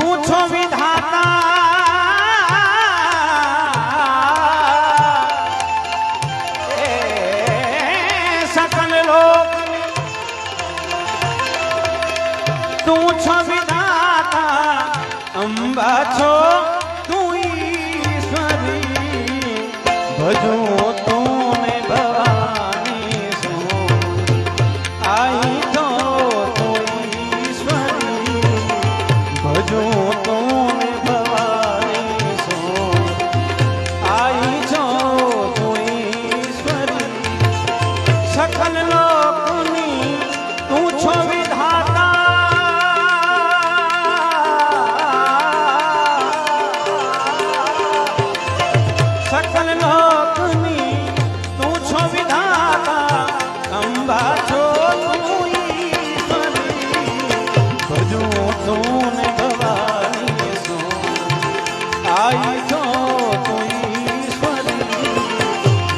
તું છો વિધાતા સકલ લોક. તું છો વિધાતા. અંબા છો આઈશો તો ઈશ્વરી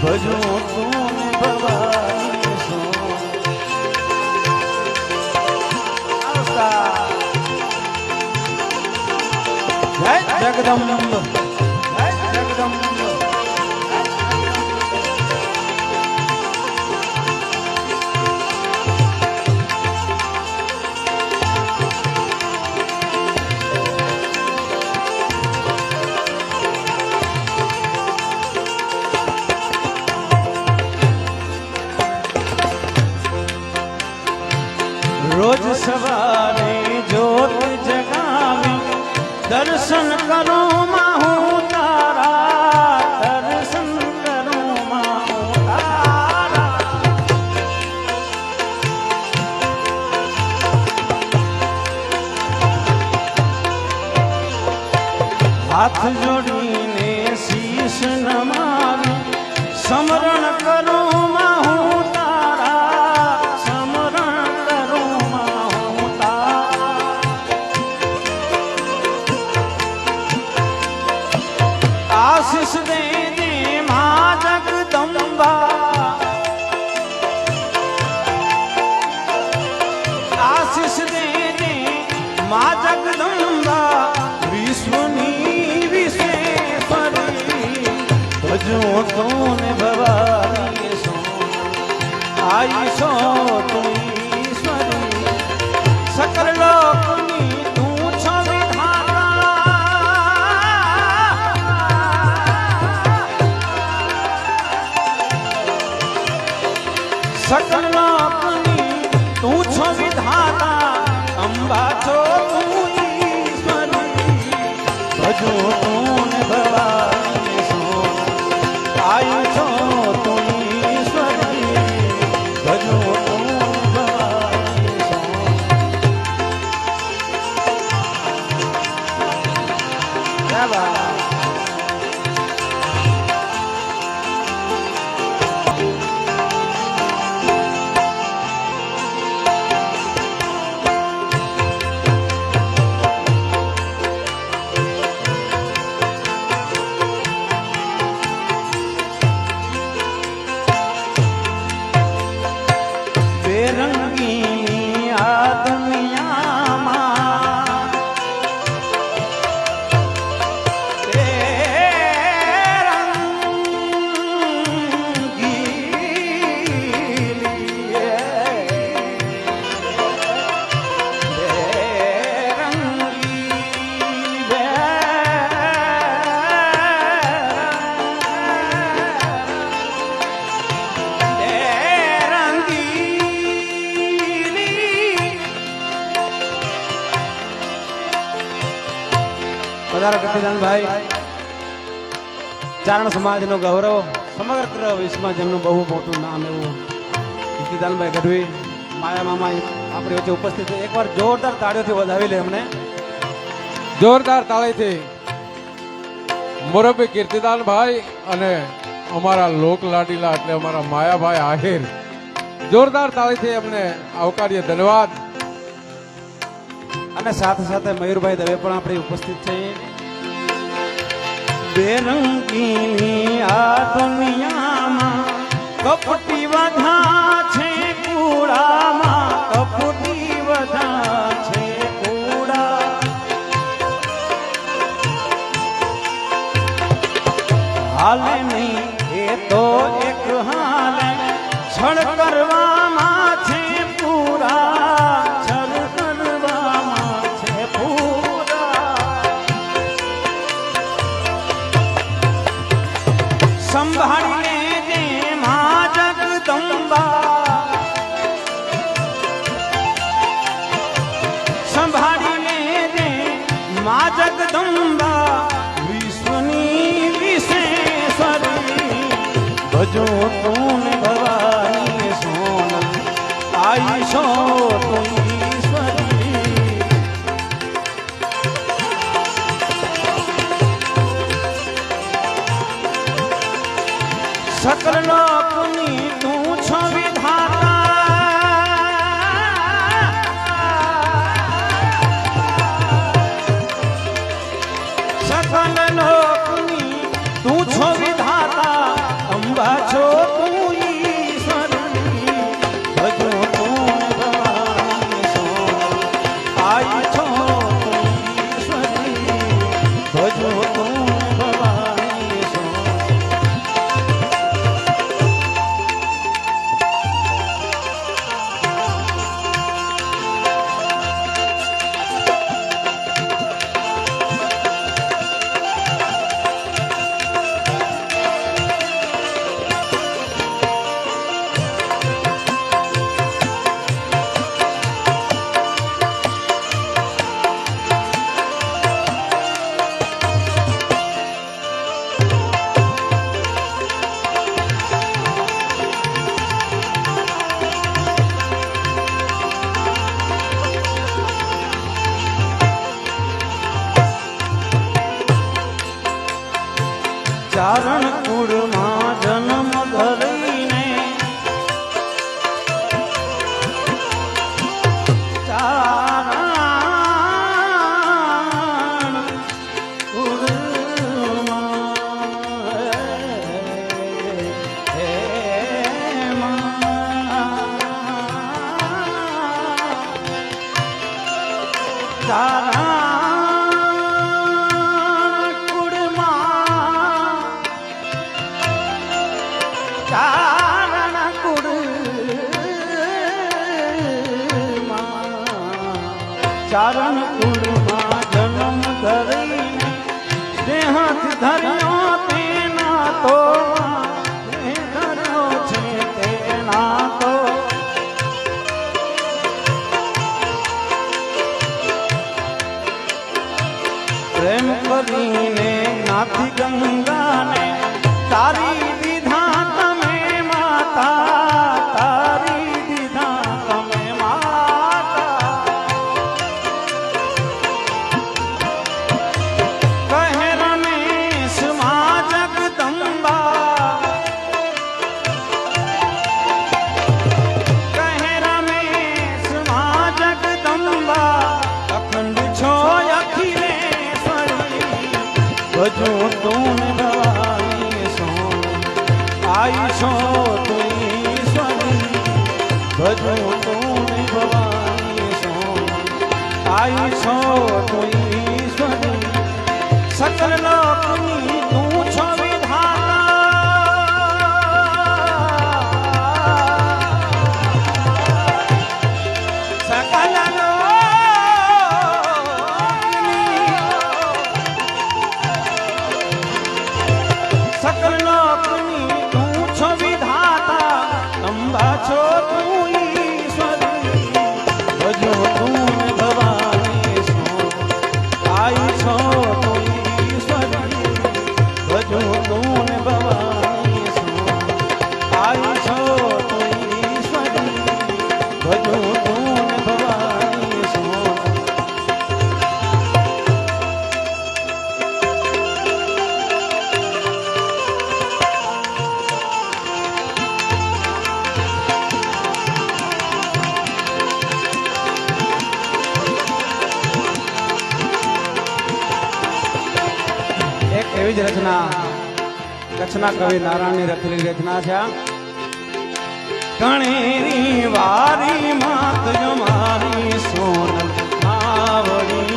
ભજો તું ભવાની સો જય જગદંબ. સવારે જોત જગાવી, દર્શન કરો માં હું તારા, દર્શન કરો માં હું તારા. હાથ જોડીને શીશ નમાવી, સમરણ કરો જો તો પધારો કીર્તિદાનભાઈ ચારણ સમાજનો ગૌરવ સમગ્ર વિશ્વમાં જેમનું બહુ મોટું નામ એવું કીર્તિદાનભાઈ ગઢવી માયા મામા આપણી વચ્ચે ઉપસ્થિત છે. એકવાર જોરદાર તાળીઓથી વધાવી લે એમને જોરદાર તાળીથી મોરબી કીર્તિદાનભાઈ અને અમારા લોક લાડીલા એટલે અમારા માયાભાઈ આહિર. જોરદાર તાળીથી એમને આવકારીએ ધન્યવાદ. અને સાથે સાથે મયુરભાઈ દવે પણ આપણી ઉપસ્થિત છે. બેરંગીની આ દુનિયામાં કપટી વધા છે કુડામાં આઈશો ચારણ કુળમાં જન્મ ધરી દેહ ધર્યો તેના તો આઈ છો એવી જ રચના કચ્છના કવિ નારાયણની રચેલી રચના છે કણેરી વારી માત મારી સોનલ આવડી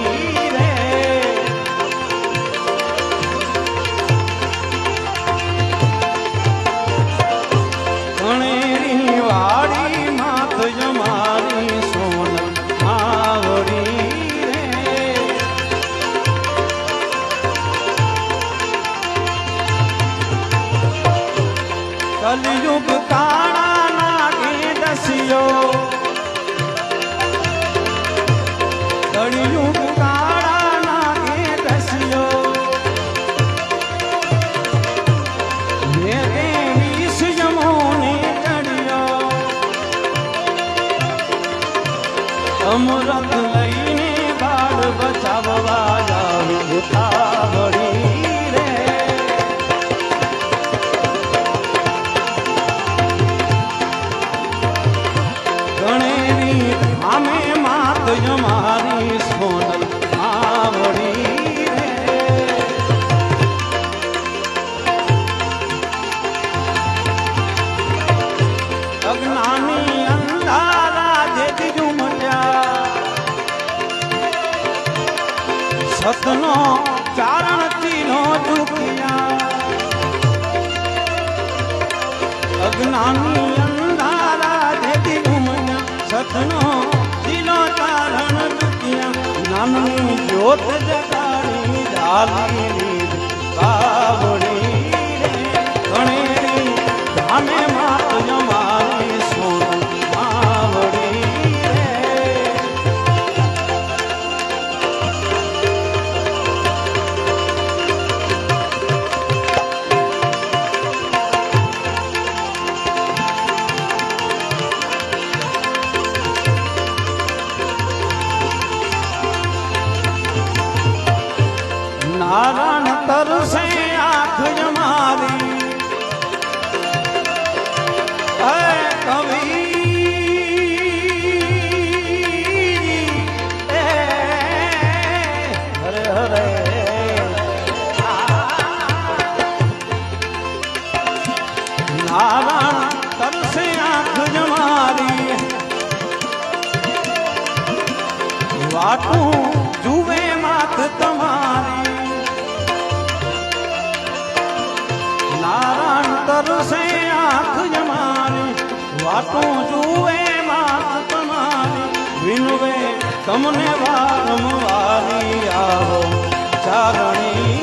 कलयुग का નો ચારણ તીનો દુખિયા. અજ્ઞાની અંધારા દેતી ઘુમના સતનો તીનો ચારણ દુખિયા નામની જ્યોત જગાડી ડાલી બાવડી રે. ઘણી ધામે હાથું જુવે માથ તમારી. નારાયણ તરસે આંખ જમારી, વાટું જુવે માથ તમારી. વિનુવે તમને વારંવારી આવો ચારણી